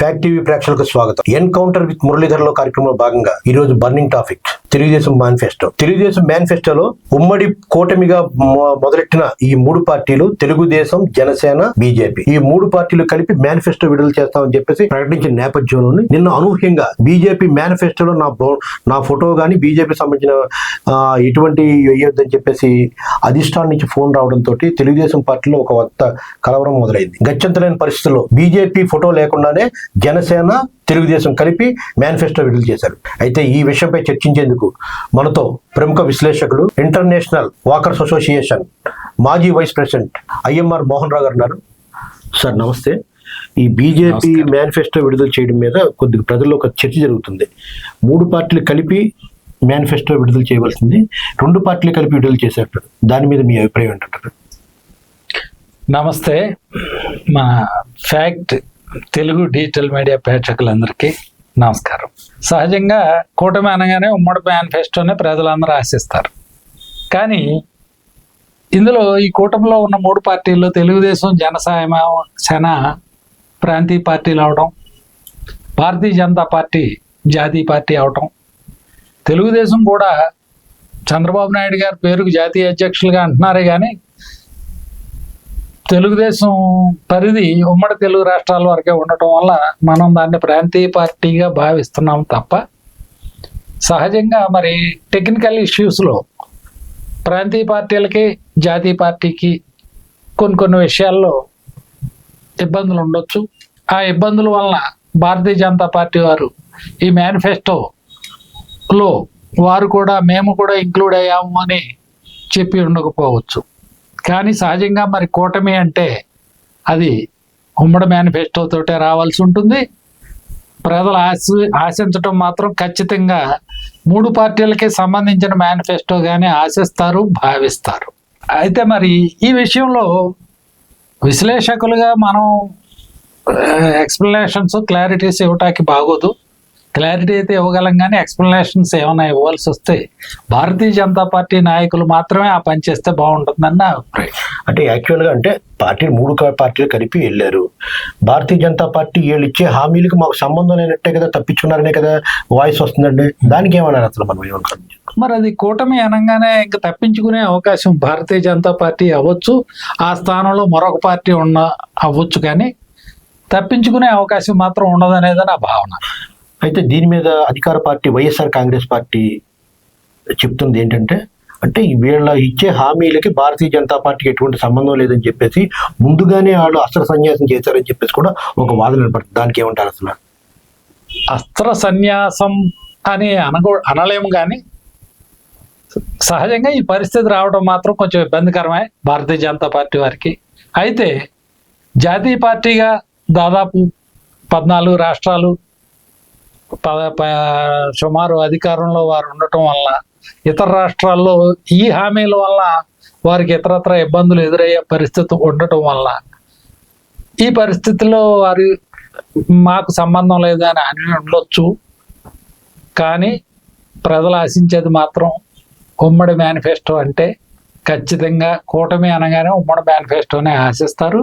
Fact TV ప్రేక్షకులకు స్వాగతం. Encounter with మురళీధర్లో కార్యక్రమంలో భాగంగా ఈ రోజు burning topic. Telugu Desam manifesto. Telugu Desam మేనిఫెస్టోలో ఉమ్మడి కూటమిగా మొ- మొదలెట్టిన ఈ మూడు పార్టీలు తెలుగుదేశం జనసేన బీజేపీ. ఈ మూడు పార్టీలు కలిపి మేనిఫెస్టో విడుదల చేస్తామని చెప్పేసి ప్రకటించిన నేపథ్యంలోని నిన్న అనూహ్యంగా బీజేపీ మేనిఫెస్టోలో నా నా ఫోటో కానీ బీజేపీ సంబంధించిన ఎటువంటి వేయొద్దని చెప్పేసి అధిష్టానం నుంచి ఫోన్ రావడంతో తెలుగుదేశం పార్టీలో ఒక కొత్త కలవరం మొదలైంది. గత్యంతరైన పరిస్థితుల్లో బీజేపీ ఫోటో లేకుండానే జనసేన తెలుగుదేశం కలిపి మేనిఫెస్టో విడుదల చేశారు. అయితే ఈ విషయంపై చర్చించేందుకు మనతో ప్రముఖ విశ్లేషకులు ఇంటర్నేషనల్ వాకర్స్ అసోసియేషన్ మాజీ vice president IMR Mohan Rao garu ఉన్నారు. సార్ నమస్తే. ఈ బీజేపీ మేనిఫెస్టో విడుదల చేయడం మీద కొద్దిగా ప్రజల్లో ఒక చర్చ జరుగుతుంది. మూడు పార్టీలు కలిపి మేనిఫెస్టో విడుదల చేయవలసింది. రెండు పార్టీలు కలిపి విడుదల చేశారు దాని మీద మీ అభిప్రాయం ఏంటంటారు? నమస్తే. మా ఫ్యాక్ట్ తెలుగు డిజిటల్ మీడియా ప్రేక్షకులందరికీ నమస్కారం. సహజంగా కూటమి అనగానే ఉమ్మడి మేనిఫెస్టోనే ప్రజలందరూ ఆశిస్తారు. కానీ ఇందులో ఈ కూటమిలో ఉన్న మూడు పార్టీల్లో తెలుగుదేశం జనసాయమ సేన ప్రాంతీయ పార్టీలు అవడం భారతీయ జనతా పార్టీ జాతీయ పార్టీ అవడం తెలుగుదేశం కూడా చంద్రబాబు నాయుడు గారి పేరుకు జాతీయ అధ్యక్షులుగా అంటున్నారే కానీ తెలుగుదేశం పరిధి ఉమ్మడి తెలుగు రాష్ట్రాల వరకే ఉండటం వల్ల మనం దాన్ని ప్రాంతీయ పార్టీగా భావిస్తున్నాం తప్ప సహజంగా మరి టెక్నికల్ ఇష్యూస్లో ప్రాంతీయ పార్టీలకి జాతీయ పార్టీకి కొన్ని కొన్ని విషయాల్లో ఇబ్బందులు ఉండొచ్చు. ఆ ఇబ్బందుల వలన భారతీయ జనతా పార్టీ వారు ఈ మేనిఫెస్టోలో వారు కూడా మేము కూడా ఇంక్లూడ్ అయ్యాము అని చెప్పి ఉండకపోవచ్చు. కానీ సహజంగా మరి కూటమి అంటే అది ఉమ్మడి మేనిఫెస్టో తోటే రావాల్సి ఉంటుంది. ప్రజలు ఆశ ఆశించటం మాత్రం ఖచ్చితంగా మూడు పార్టీలకి సంబంధించిన మేనిఫెస్టో కానీ ఆశిస్తారు భావిస్తారు. అయితే మరి ఈ విషయంలో విశ్లేషకులుగా మనం ఎక్స్ప్లెనేషన్స్ క్లారిటీస్ ఇవ్వటానికి బాగోదు. క్లారిటీ అయితే ఇవ్వగలం కానీ ఎక్స్ప్లెనేషన్స్ ఏమైనా ఇవ్వాల్సి వస్తే భారతీయ జనతా పార్టీ నాయకులు మాత్రమే ఆ పని చేస్తే బాగుంటుందని నా అభిప్రాయం. అంటే యాక్చువల్గా అంటే పార్టీలు మూడు పార్టీలు కలిపి వెళ్ళారు. భారతీయ జనతా పార్టీ వీళ్ళు ఇచ్చే హామీలకు మాకు సంబంధం లేనట్టే కదా తప్పించుకున్నారనే కదా వాయిస్ వస్తుందండి. దానికి ఏమన్నారు అసలు మనం ఏమనుకోండి మరి అది కూటమి అనగానే ఇంకా తప్పించుకునే అవకాశం భారతీయ జనతా పార్టీ అవ్వచ్చు ఆ స్థానంలో మరొక పార్టీ ఉన్న అవ్వచ్చు కానీ తప్పించుకునే అవకాశం మాత్రం ఉండదనేది నా భావన. అయితే దీని మీద అధికార పార్టీ వైఎస్ఆర్ కాంగ్రెస్ పార్టీ చెప్తుంది ఏంటంటే అంటే వీళ్ళ ఇచ్చే హామీలకి భారతీయ జనతా పార్టీకి ఎటువంటి సంబంధం లేదని చెప్పేసి ముందుగానే వాళ్ళు అస్త్ర సన్యాసం చేశారని చెప్పేసి కూడా ఒక వాదన నిలబడుతుంది దానికి ఏమంటారు అసలు? అస్త్ర సన్యాసం అని అనగో అనలేము కానీ సహజంగా ఈ పరిస్థితి రావడం మాత్రం కొంచెం ఇబ్బందికరమే భారతీయ జనతా పార్టీ వారికి. అయితే జాతీయ పార్టీగా దాదాపు పద్నాలుగు రాష్ట్రాలు సుమారు అధికారంలో వారు ఉండటం వల్ల ఇతర రాష్ట్రాల్లో ఈ హామీల వల్ల వారికి ఇతరత్ర ఇబ్బందులు ఎదురయ్యే పరిస్థితి ఉండటం వల్ల ఈ పరిస్థితిలో వారి మాకు సంబంధం లేదని అని ఉండొచ్చు. కానీ ప్రజలు ఆశించేది మాత్రం ఉమ్మడి మేనిఫెస్టో అంటే ఖచ్చితంగా కూటమి అనగానే ఉమ్మడి మేనిఫెస్టోనే ఆశిస్తారు.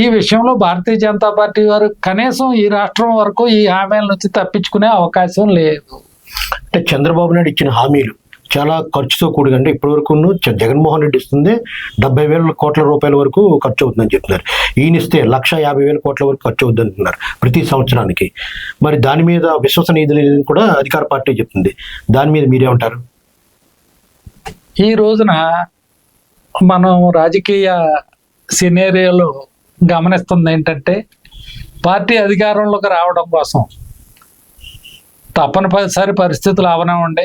ఈ విషయంలో భారతీయ జనతా పార్టీ వారు కనీసం ఈ రాష్ట్రం వరకు ఈ హామీల నుంచి తప్పించుకునే అవకాశం లేదు. అంటే చంద్రబాబు నాయుడు ఇచ్చిన హామీలు చాలా ఖర్చుతో కూడిన అంటే ఇప్పటి వరకు జగన్మోహన్ రెడ్డి ఇస్తుంది డెబ్బై వేల కోట్ల రూపాయల వరకు ఖర్చు అవుతుందని చెప్తున్నారు. ఈయన ఇస్తే లక్ష యాభై వేల కోట్ల వరకు ఖర్చు అవుతుంది అంటున్నారు ప్రతి సంవత్సరానికి. మరి దాని మీద విశ్వసనీయత లేదని కూడా అధికార పార్టీ చెప్తుంది. దాని మీద మీరేమంటారు? ఈ రోజున మనం రాజకీయ సినేరియోలో గమనిస్తుంది ఏంటంటే పార్టీ అధికారంలోకి రావడం కోసం తప్పనిసరి పరిస్థితులు అవనివ్వండి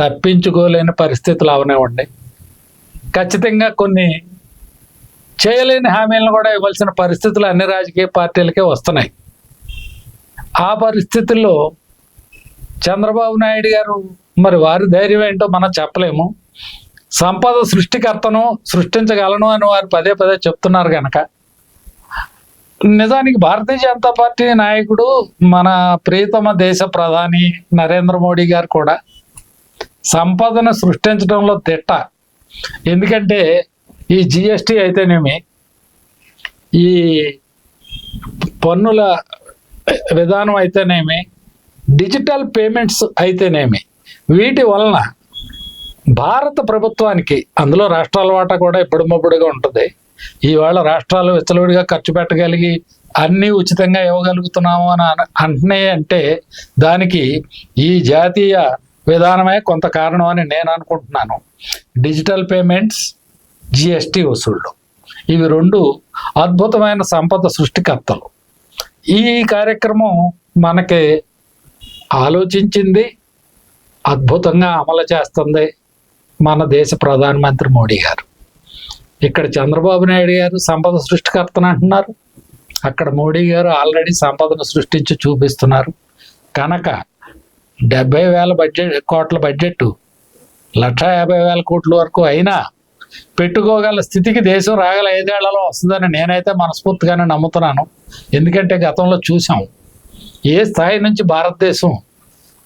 తప్పించుకోలేని పరిస్థితులు అవనివ్వండి ఖచ్చితంగా కొన్ని చేయలేని హామీలను కూడా ఇవ్వాల్సిన పరిస్థితులు అన్ని రాజకీయ పార్టీలకే వస్తున్నాయి. ఆ పరిస్థితుల్లో చంద్రబాబు నాయుడు గారు మరి వారి ధైర్యం ఏంటో మనం చెప్పలేము. సంపద సృష్టికర్తను సృష్టించగలను అని వారు పదే పదే చెప్తున్నారు కనుక నిజానికి భారతీయ జనతా పార్టీ నాయకుడు మన ప్రియతమ దేశ ప్రధాని నరేంద్ర మోడీ గారు కూడా సంపదను సృష్టించడంలో తిట్ట. ఎందుకంటే ఈ జిఎస్టి అయితేనేమి ఈ పన్నుల విధానం అయితేనేమి డిజిటల్ పేమెంట్స్ అయితేనేమి వీటి వలన భారత ప్రభుత్వానికి అందులో రాష్ట్రాల వాటా కూడా ఇప్పుడుమప్పుడుగా ఉంటుంది. ఈవేళ రాష్ట్రాలు విచ్చలవిడిగా ఖర్చు పెట్టగలిగి అన్నీ ఉచితంగా ఇవ్వగలుగుతున్నాము అని అన- అంటున్నాయి అంటే దానికి ఈ జాతీయ విధానమే కొంత కారణం అని నేను అనుకుంటున్నాను. డిజిటల్ పేమెంట్స్ జిఎస్టి వసూళ్ళు ఇవి రెండు అద్భుతమైన సంపద సృష్టికర్తలు. ఈ కార్యక్రమం మనకి ఆలోచించింది అద్భుతంగా అమలు చేస్తుంది. మన దేశ ప్రధానమంత్రి మోడీ గారు. ఇక్కడ చంద్రబాబు నాయుడు గారు సంపద సృష్టికర్తను అంటున్నారు. అక్కడ మోడీ గారు ఆల్రెడీ సంపదను సృష్టించి చూపిస్తున్నారు. కనుక డెబ్బై వేల బడ్జెట్ కోట్ల బడ్జెట్ లక్ష యాభై వేల కోట్ల వరకు అయినా పెట్టుకోగల స్థితికి దేశం రాగల ఐదేళ్ళలో వస్తుందని నేనైతే మనస్ఫూర్తిగానే నమ్ముతున్నాను. ఎందుకంటే గతంలో చూసాం ఏ స్థాయి నుంచి భారతదేశం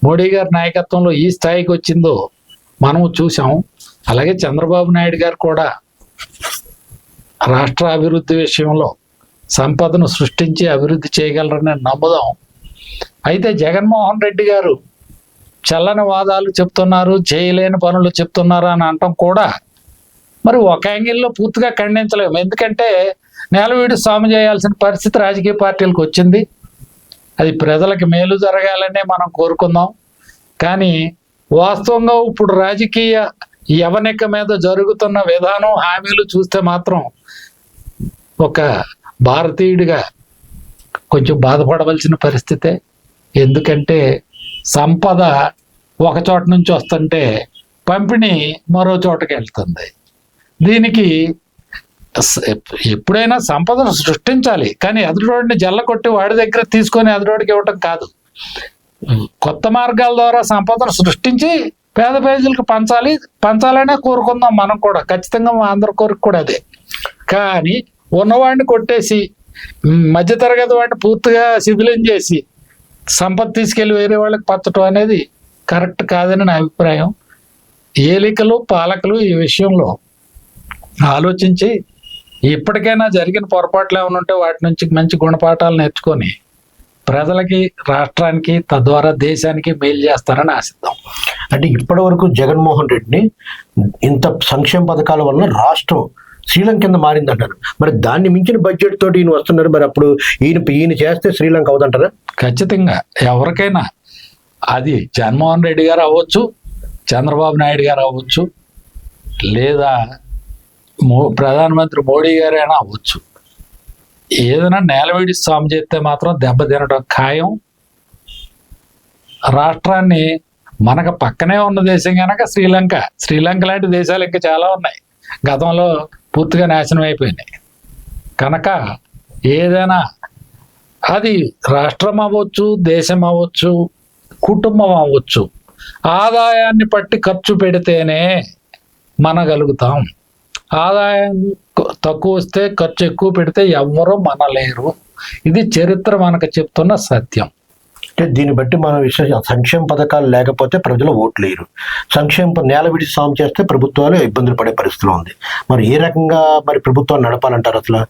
మోడీ గారి నాయకత్వంలో ఈ స్థాయికి వచ్చిందో మనము చూసాం. అలాగే చంద్రబాబు నాయుడు గారు కూడా రాష్ట్ర అభివృద్ధి విషయంలో సంపదను సృష్టించి అభివృద్ధి చేయగలరని నమ్ముదాం. అయితే జగన్మోహన్ రెడ్డి గారు చల్లని వాదాలు చెప్తున్నారు చేయలేని పనులు చెప్తున్నారు అని అనటం కూడా మరి ఒక యాంగిల్లో పూర్తిగా ఖండించలేము. ఎందుకంటే నేలవీడు స్వామి చేయాల్సిన పరిస్థితి రాజకీయ పార్టీలకు వచ్చింది. అది ప్రజలకు మేలు జరగాలనే మనం కోరుకుందాం. కానీ వాస్తవంగా ఇప్పుడు రాజకీయ యవనిక మీద జరుగుతున్న విధానం హామీలు చూస్తే మాత్రం ఒక భారతీయుడిగా కొంచెం బాధపడవలసిన పరిస్థితే. ఎందుకంటే సంపద ఒక చోట నుంచి వస్తుంటే పంపిణీ మరో చోటకి వెళ్తుంది. దీనికి ఎప్పుడైనా సంపదను సృష్టించాలి. కానీ ఎదురోడిని జల్ల కొట్టి వాడి దగ్గర తీసుకొని ఎదురోడికి ఇవ్వటం కాదు. కొత్త మార్గాల ద్వారా సంపదను సృష్టించి పేద ప్రజలకు పంచాలి పంచాలనే కోరుకుందాం మనం కూడా. ఖచ్చితంగా మా అందరి కోరిక కూడా అదే. కానీ ఉన్నవాడిని కొట్టేసి మధ్యతరగతి వాడిని పూర్తిగా శిథిలం చేసి సంపద తీసుకెళ్ళి వేరే వాళ్ళకి పచ్చటం అనేది కరెక్ట్ కాదని నా అభిప్రాయం. ఏలికలు పాలకులు ఈ విషయంలో ఆలోచించి ఇప్పటికైనా జరిగిన పొరపాట్లు ఏమైనా ఉంటే వాటి నుంచి మంచి గుణపాఠాలు నేర్చుకొని ప్రజలకి రాష్ట్రానికి తద్వారా దేశానికి మేలు చేస్తారని ఆశిద్దాం. అంటే ఇప్పటి వరకు జగన్మోహన్ రెడ్డిని ఇంత సంక్షేమ పథకాల వలన రాష్ట్రం శ్రీలంక కింద మారింది అంటారు మరి దాన్ని మించిన బడ్జెట్ తోటి ఈయన వస్తున్నారు మరి అప్పుడు ఈయన ఈయన చేస్తే శ్రీలంక అవుదంటారా ఖచ్చితంగా. ఎవరికైనా అది జగన్మోహన్ రెడ్డి గారు అవ్వచ్చు చంద్రబాబు నాయుడు గారు అవ్వచ్చు లేదా మో ప్రధానమంత్రి మోడీ గారైనా అవ్వచ్చు. ఏదైనా నేలవేడి స్వామి చేస్తే మాత్రం దెబ్బ తినడం ఖాయం. రాష్ట్రాన్ని మనకు పక్కనే ఉన్న దేశం కనుక శ్రీలంక శ్రీలంక లాంటి దేశాలు ఇంకా చాలా ఉన్నాయి. గతంలో పూర్తిగా నాశనం అయిపోయినాయి. కనుక ఏదైనా అది రాష్ట్రం అవ్వచ్చు దేశం అవ్వచ్చు కుటుంబం అవ్వచ్చు ఆదాయాన్ని బట్టి ఖర్చు పెడితేనే మనగలుగుతాం. ఆదాయం తక్కువ వస్తే ఖర్చు ఎక్కువ పెడితే ఎవ్వరూ మనలేరు. ఇది చరిత్ర మనకు చెప్తున్న సత్యం. అంటే దీన్ని బట్టి మనం విశ్వ సంక్షేమ పథకాలు లేకపోతే ప్రజలు ఓట్లు వేయరు సంక్షేమ నేల విడి సాము చేస్తే ప్రభుత్వాలు ఇబ్బందులు పడే పరిస్థితిలో ఉంది. మరి ఏ రకంగా మరి ప్రభుత్వాలు నడపాలంటారు అసలు?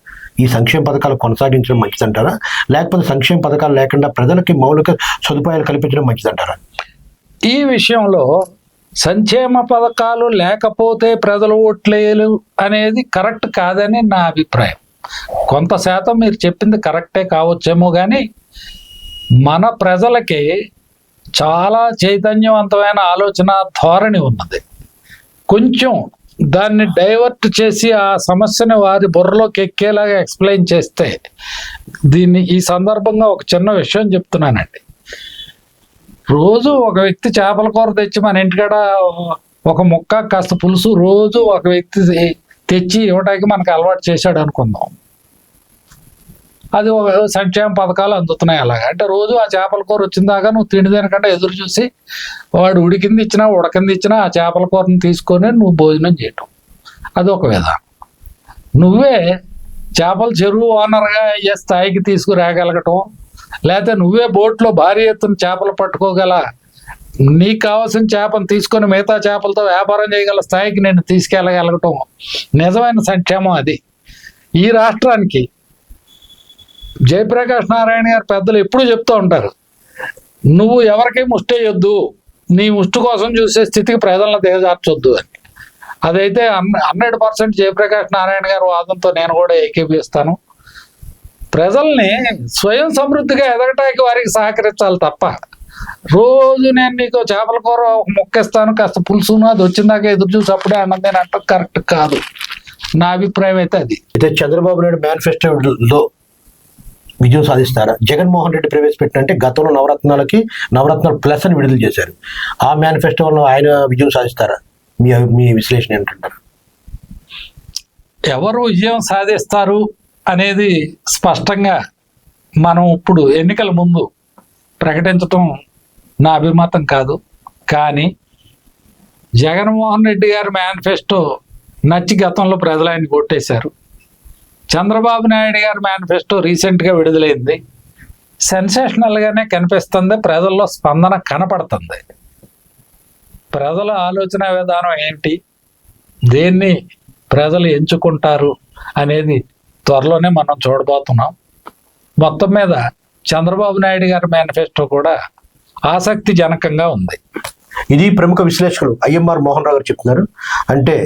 ఈ సంక్షేమ పథకాలు కొనసాగించడం మంచిదంటారా? లేకపోతే సంక్షేమ పథకాలు లేకుండా ప్రజలకి మౌలిక సదుపాయాలు కల్పించడం మంచిదంటారా? ఈ విషయంలో సంక్షేమ పథకాలు లేకపోతే ప్రజలు ఓట్లేయలు అనేది కరెక్ట్ కాదని నా అభిప్రాయం. కొంత శాతం మీరు చెప్పింది కరెక్టే కావచ్చేమో కానీ మన ప్రజలకి చాలా చైతన్యవంతమైన ఆలోచన ధోరణి ఉన్నది. కొంచెం దాన్ని డైవర్ట్ చేసి ఆ సమస్యని వారి బుర్రలోకి ఎక్కేలాగా ఎక్స్ప్లెయిన్ చేస్తే దీన్ని ఈ సందర్భంగా ఒక చిన్న విషయం చెప్తున్నానండి. రోజు ఒక వ్యక్తి చేపల కూర తెచ్చి మన ఇంటికాడ ఒక ముక్క కాస్త పులుసు రోజు ఒక వ్యక్తి తెచ్చి ఇవ్వడానికి మనకు అలవాటు చేశాడు అనుకుందాం. అది ఒక సంక్షేమ పథకాలు అందుతున్నాయి అలాగా. అంటే రోజు ఆ చేపల కూర వచ్చిన దాకా నువ్వు తిండి ఎదురు చూసి వాడు ఉడికింది ఇచ్చినా ఉడకింది ఇచ్చినా ఆ చేపల కూరని తీసుకొని నువ్వు భోజనం చేయటం. అది ఒక విధానం నువ్వే చేపల చెరువు ఓనర్గా ఏ స్థాయికి తీసుకురాగలగటం? లేకపోతే నువ్వే బోట్లో భారీ ఎత్తున చేపలు పట్టుకోగల. నీకు కావాల్సిన చేపను తీసుకొని మిగతా చేపలతో వ్యాపారం చేయగల స్థాయికి నేను తీసుకెళ్ళగలగటం నిజమైన సంక్షేమం అది. ఈ రాష్ట్రానికి జయప్రకాష్ నారాయణ గారు పెద్దలు ఎప్పుడు చెప్తూ ఉంటారు నువ్వు ఎవరికి ముష్టేయొద్దు నీ ముష్టి కోసం చూసే స్థితికి ప్రజలను దిగజార్చొద్దు అని. అదైతే హండ్రెడ్ పర్సెంట్ జయప్రకాష్ నారాయణ గారి వాదంతో నేను కూడా ఏకీపిస్తాను ప్రజల్ని స్వయం సమృద్ధిగా ఎదగటానికి వారికి సహకరించాలి తప్ప రోజు నేను నీకు చేపల కూర ఒక ముక్కేస్తాను కాస్త పులుసును అది వచ్చిందాక ఎదురు చూసి అప్పుడే అన్నది నేను అంటే కరెక్ట్ కాదు. నా అభిప్రాయం అయితే అది. అయితే చంద్రబాబు నాయుడు మేనిఫెస్టోలో విజయం సాధిస్తారా? జగన్మోహన్ రెడ్డి ప్రవేశపెట్టినంటే గతంలో నవరత్నాలకి నవరత్నాలు ప్లస్ అని విడుదల చేశారు. ఆ మేనిఫెస్టోలో ఆయన విజయం సాధిస్తారా? మీ మీ విశ్లేషణ ఏంటంటారు? ఎవరు విజయం సాధిస్తారు? అనేది స్పష్టంగా మనం ఇప్పుడు ఎన్నికల ముందు ప్రకటించటం నా అభిమతం కాదు. కానీ జగన్మోహన్ రెడ్డి గారి మేనిఫెస్టో నచ్చి గతంలో ప్రజలు ఆయన కొట్టేశారు. చంద్రబాబు నాయుడు గారి మేనిఫెస్టో రీసెంట్గా విడుదలైంది. సెన్సేషనల్గానే కనిపిస్తుంది ప్రజల్లో స్పందన కనపడుతుంది. ప్రజల ఆలోచన విధానం ఏంటి? దేన్ని ప్రజలు ఎంచుకుంటారు అనేది త్వరలోనే మనం చూడబోతున్నాం. మొత్తం మీద చంద్రబాబు నాయుడు గారి మేనిఫెస్టో కూడా ఆసక్తి జనకంగా ఉంది. ఇది ప్రముఖ విశ్లేషకులు ఐఎంఆర్ మోహన్ రావు గారు చెప్తున్నారు. అంటే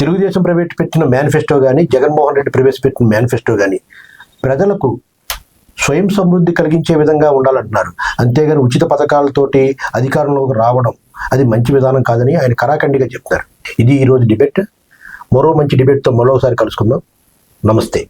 తెలుగుదేశం ప్రవేశపెట్టిన మేనిఫెస్టో కానీ జగన్మోహన్ రెడ్డి ప్రవేశపెట్టిన మేనిఫెస్టో కానీ ప్రజలకు స్వయం సమృద్ధి కలిగించే విధంగా ఉండాలంటున్నారు. అంతేగాని ఉచిత పథకాలతోటి అధికారంలోకి రావడం అది మంచి విధానం కాదని ఆయన కరాఖండిగా చెప్తున్నారు. ఇది ఈరోజు డిబేట్. మరో మంచి డిబేట్తో మరోసారి కలుసుకుందాం. నమస్తే.